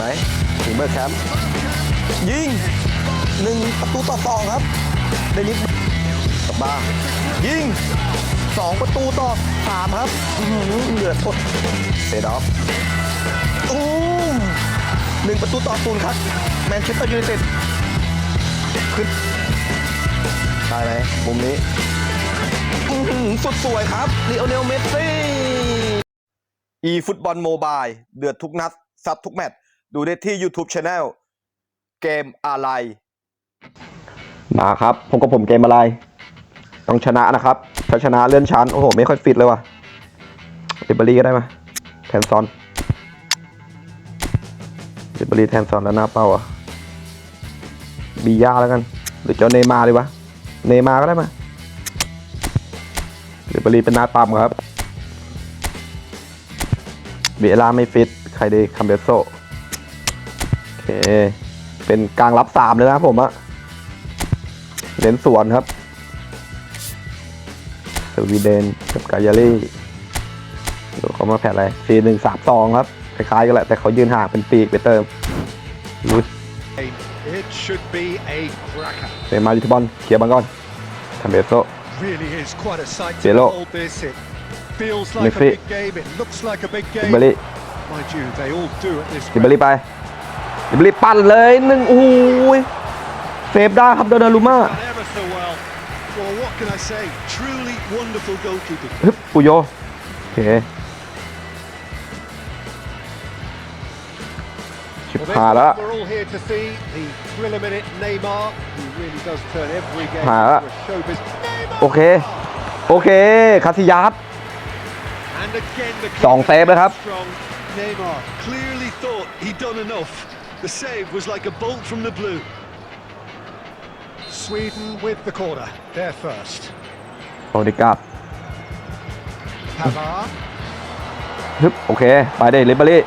ไหมทีมเมอร์แคมป์ยิงหนึ่งประตูต่อสองครับ เดนิสกลับมายิงสองประตูต่อสามครับเหลือทดเซดอฟอู้หนึ่งประตูต่อศูนย์ครับแมนเชสเตอร์ยูไนเต็ดขึ้นได้ไหมมุมนี้สุดสวยครับลีโอเนลเมสซี่อีฟุตบอลโมบายเดือดทุกนัดซับทุกแมตช์ดูได้ที่ YouTube Channel เกมอะไร มาครับผมกับผมเกมอะไรต้องชนะนะครับถ้าชนะเลื่อนชั้น โอ้โห ไม่ค่อยฟิตเลยว่ะเดบรีก็ได้ไหมแทนซอนเดบรีแทนซอนแล้วหน้าเป้าอ่ะบียาแล้วกัน หรือเจ้าเนมาดีวะเนมาก็ได้ไหมเดบรีเป็นหน้าปั๊มครับเบล่าไม่ฟิตใครด้คัมเบโซเค เป็นกลางรับสามเลยนะผมอะเลนสวนครับ สวีเดนกับกายาลี่ดูเขามาแผดอะไรสี่หนึ่งสามสองครับ คล้ายๆกันแหละ แต่เขายืนห่างเป็นปีกไปเติมลุยเซมาลิทบอล เคียบอลก่อนทำเบโซเซโลเมฟฟี่เบลลี่เบลลี่ไปเลีบปั่นเลยหนึ่งโอ้ยเซฟได้ครับโดนารุมาฮึบปุโยโอเคชิบหายละหายละโอเคโอเคคาสิยาร์สองเซฟนะครับ The save was like a bolt from the blue. Sweden with the corner. They're first. โอดิกาบฮึบโอเคไปได้ลิเบอรี่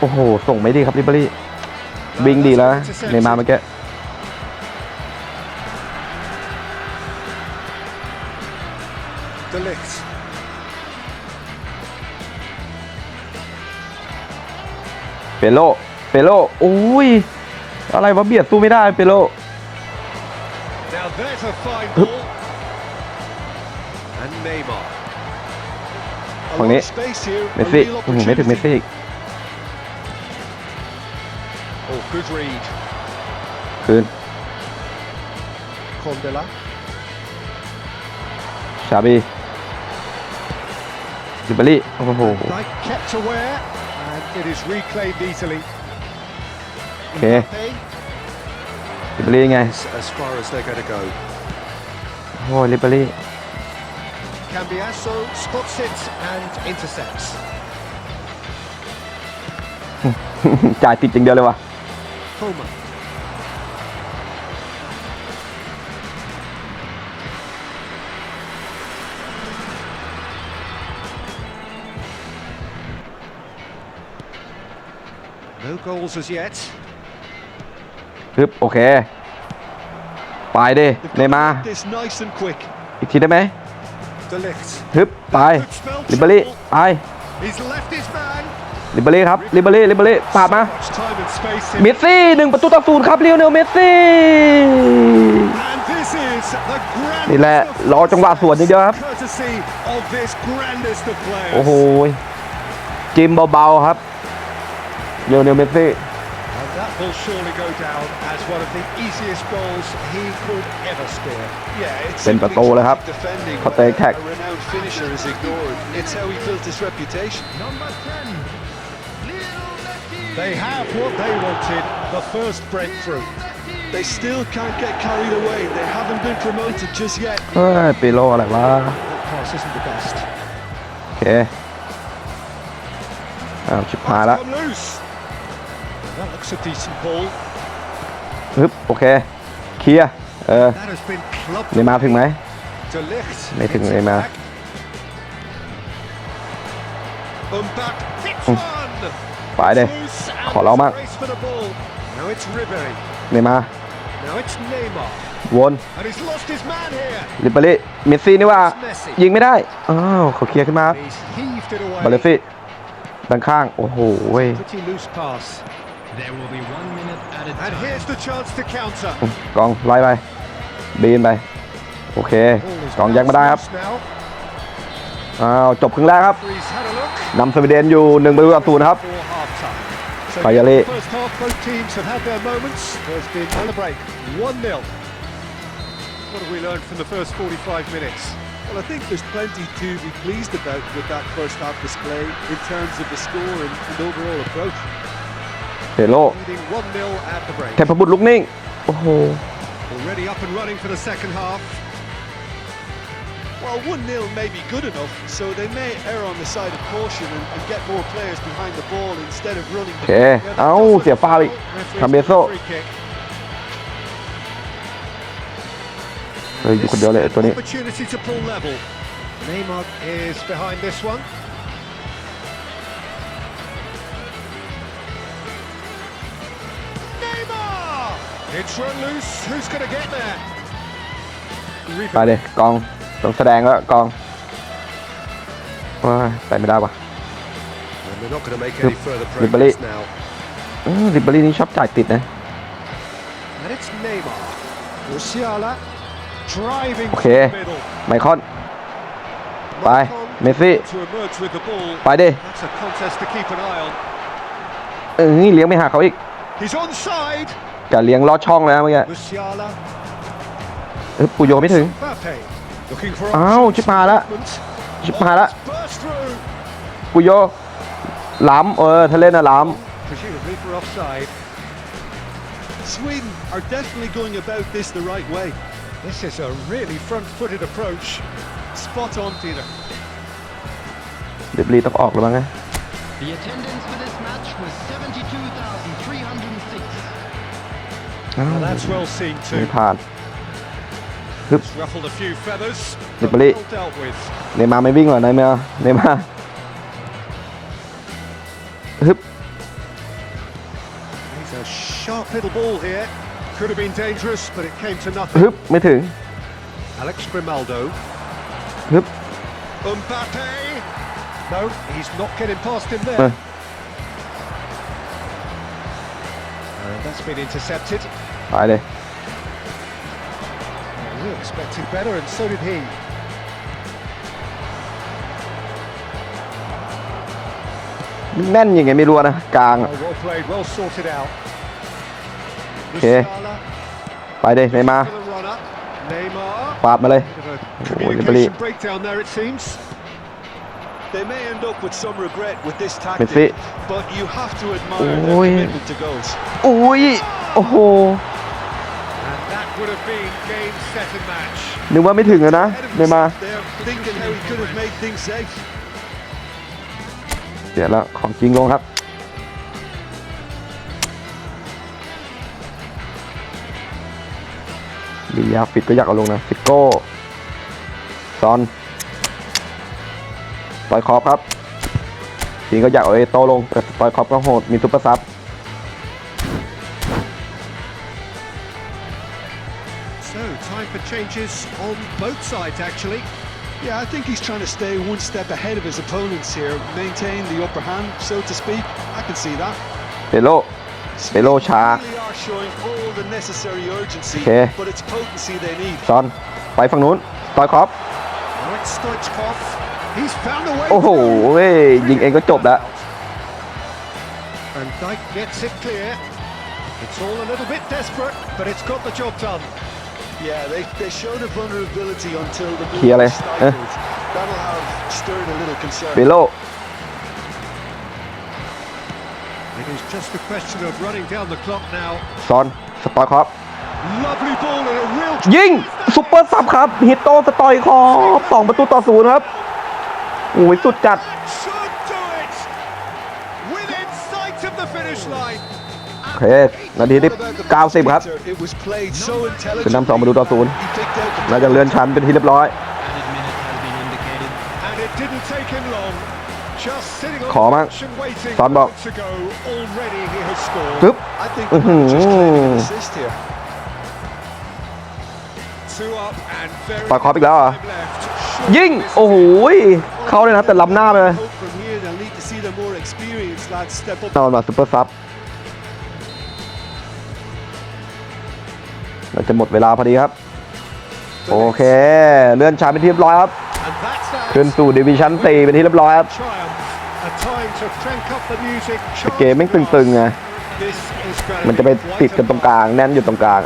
โอ้โหส่งไม่ดีครับลิเบอรี่บิงดีแล้วนะนมาเมื่อกี้ De Ligt. ปโลเปโลโอ้ยอะไรวะเบียดตู้ไม่ได้เปโลฝั่งนี้เมสซี่ไม่ถึงเมสซี่คืนคมเดล่าชาบีดิบลี่โอ้โห It is reclaimed easily. Okay. Ribery ไง eh? As far as they're going to go. Oh, Cambiasso spots it and intercepts. จ่ายติดอย่างเดียวเลยว่ะ Homer. goals as yet. ฮึบโอเคไปดิเนย์มาอีกทีได้ไหมฮึบไปลิเบอรี่ไปลิเบอรี่ครับลิเบอรี่ลิเบอรี่ปาดมาเมสซี่หนึ่งประตูต่อศูนย์ครับเรียวเนลเมสซี่นี่แหละรอจังหวะสวนนิดเดียวครับโอ้โหจิมเบาๆครับเรียวเนลเมสซี่ And that will surely go down as one of the easiest goals he could ever score. Yeah, it's เป็นประตูแล้วครับ defending เขาเตะ where แท็ก a renowned finisher is ignored. It's how he built his reputation. They have what they wanted, the first breakthrough. They still can't get carried away. They haven't been promoted just yet. เฮ้ยปีโลอะไรวะ The pass isn't the best. โอเคอ้าวชิบหายละ Come loose. ฮึบโอเคเคลียเออเนมาถึงไหมไม่ถึงเลยมาไปเลยขอเรามากเนมาวนลิเอรี่เมสซี่นี่ว่ายิงไม่ได้อ้าวเขาเคลียร์ขึ้นมาบาเลซี่ด้านข้างโอ้โห้ย There will be one minute at a time. And here's the chance to counter. กองไล่ไปบีนไปโอเคกองยังไม่ได้ครับอ้าวจบครึ่งแรกครับ นำสวีเดนอยู่1ประตูต่อศูนย์ครับ ไปยาลี First half both teams have had their moments. on the break. 1-0. What have we learned from the first 45 minutes? Well, I think there's plenty to be pleased about with that first half display in terms of the score and overall approach. เดโลเทพบุตรลุกนิ่งโอ้โห Well, 1-0 may be good enough, so they may err on the side of caution and, and get more players behind the ball instead of running. โอเคเอ้าเสียฟาวอีกคาเบโซเฮ้ยอยู่คนเดียวเลยตัวนี้ Neymar is behind this one. ไปเลยกองต้องแสดงแล้วกองว่าไปไม่ได้ปะลิบบลีลิบบลีนี่ชอบจ่ายติดนะโอเคไมคอนไปเมสซี่ไปดิเอ้ยเลี้ยงไม่หาเขาอีกจะเลี้ยงลอดช่องแล้วเมื่อกี้ปุยโยไม่ถึงอ้าวชิบมาล้วชิบมาล้วปุยโยล้ำเออถ้าเล่นอะล้ำเดบลีต้องออกแล้วมั้งไง Well, ah. that's well seen too. ไม่ผ่านฮึบ It's ruffled a few feathers, but Nibali. well dealt with. He's a sharp little ball here. Could have been dangerous, but it came to nothing. ฮึบไม่ถึง Alex Grimaldo. ฮึบ Mbappe. No, he's not getting past him there. That's been intercepted. ไปเลย We expected better, and so did he. แม่นยังไงไม่รู้นะกลางอะ Well played, well sorted out. Okay. Musiala, ไปเลยไม่มา for the runner. Neymar. ปาดมาเลย Oh, Communication breakdown there, it seems. They may end up with some regret with this tactic, but you have to admire their commitment to goals. โอ้ยโอ้โห And that would have been game set and match. นึกว่าไม่ถึงแล้วนะเนมา t h e y เดี๋ยวละของจริงลงครับลียาฟิตก็อยากเอาลงนะฟิโก้ซอนต่อยคอปครับทีนก็อยากเอาเอโตลงแต่ต่อยคอปก็โหด มีซุปเปอร์ซับเปโลเปโลช้าโอเคซอนไปฝั่งนู้นต่อยคอปโอ้โห ยิงเองก็จบละเคลียร์เลยเลโล่ซอนสตอ์ครับ ยิงซุปเปอร์ซับครับฮิตโต้สตอยคอสองประตูต่อศูนย์ครับโอ้ยสุดจัดโอเคนาทีที่90 ครับเป็นนำสองมาดูต่อศูนย์ล้วจะเลื่อนชั้นเป็นที่เรียบร้อย ขอมากงตอนบอกปึ๊บ อือหือปาคอปอีกแล้วอ่ะยิงโอ้โหเขาเลยนะแต่ล้ำหน้าไปเลยนอนมาซุปเปอร์ซับเราจะหมดเวลาพอดีครับ โอเค เลื่อนชาเป็นที่เรียบร้อยครับขึ้นสู่ดิวิชั่น4เป็นที่เรียบร้อยครับเกมไม่ตึงๆไงมันจะไปติดกันตรงกลาง แน่นอยู่ตรงกลาง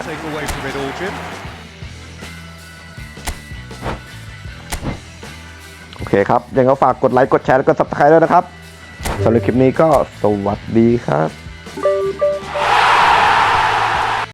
อเคครับ ยังก็ฝากกดไลค์ กดแชร์ แล้วก็ซับสไครต์ด้วยนะครับสำหรับคลิปนี้ก็สวัสดีครับ